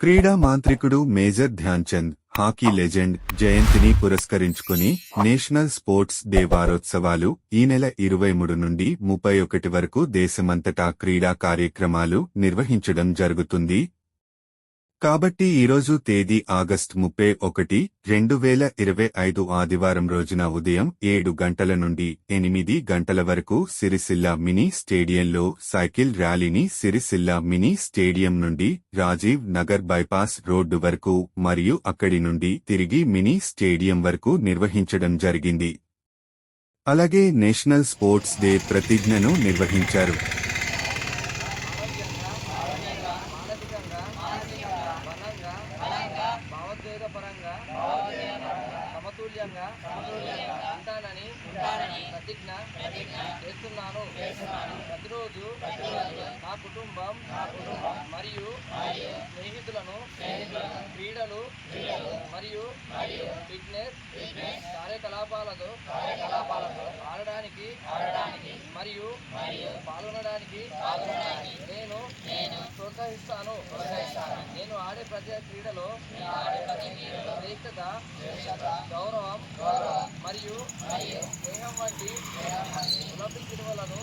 క్రీడా మాంత్రికుడు major Dhyan Chand hockey legend జయంతిని పురస్కరించుకుని నేషనల్ స్పోర్ట్స్ డే వారోత్సవాలు ఈ నెల ఇరవై మూడు నుండి ముప్పై ఒకటి వరకు దేశమంతటా క్రీడా కార్యక్రమాలు నిర్వహించడం జరుగుతుంది. కాబట్టి ఈరోజు తేదీ ఆగస్టు ముప్పై ఒకటి రెండు వేల ఇరవై ఐదు ఆదివారం రోజున ఉదయం ఏడు గంటల నుండి ఎనిమిది గంటల వరకు సిరిసిల్ల మినీ స్టేడియంలో సైకిల్ ర్యాలీని సిరిసిల్ల మినీ స్టేడియం నుండి రాజీవ్ నగర్ బైపాస్ రోడ్డు వరకు మరియు అక్కడి నుండి తిరిగి మినీ స్టేడియం వరకు నిర్వహించడం జరిగింది. అలాగే నేషనల్ స్పోర్ట్స్ డే ప్రతిజ్ఞను నిర్వహించారు. భావోద్వేగపరంగా సమతుల్యంగా ఉంటానని ప్రతిజ్ఞ చేస్తున్నాను. ప్రతిరోజు నా కుటుంబం మరియు స్నేహితులను క్రీడలు మరియు ఫిట్నెస్ కార్యకలాపాలతో ఆడడానికి మరియు పాల్గొనడానికి నేను ప్రోత్సహిస్తాను. నేను ఆడే ప్రతి క్రీడలో గౌరవం మరియు స్నేహం వంటి ఒలింపిక్ విలువలను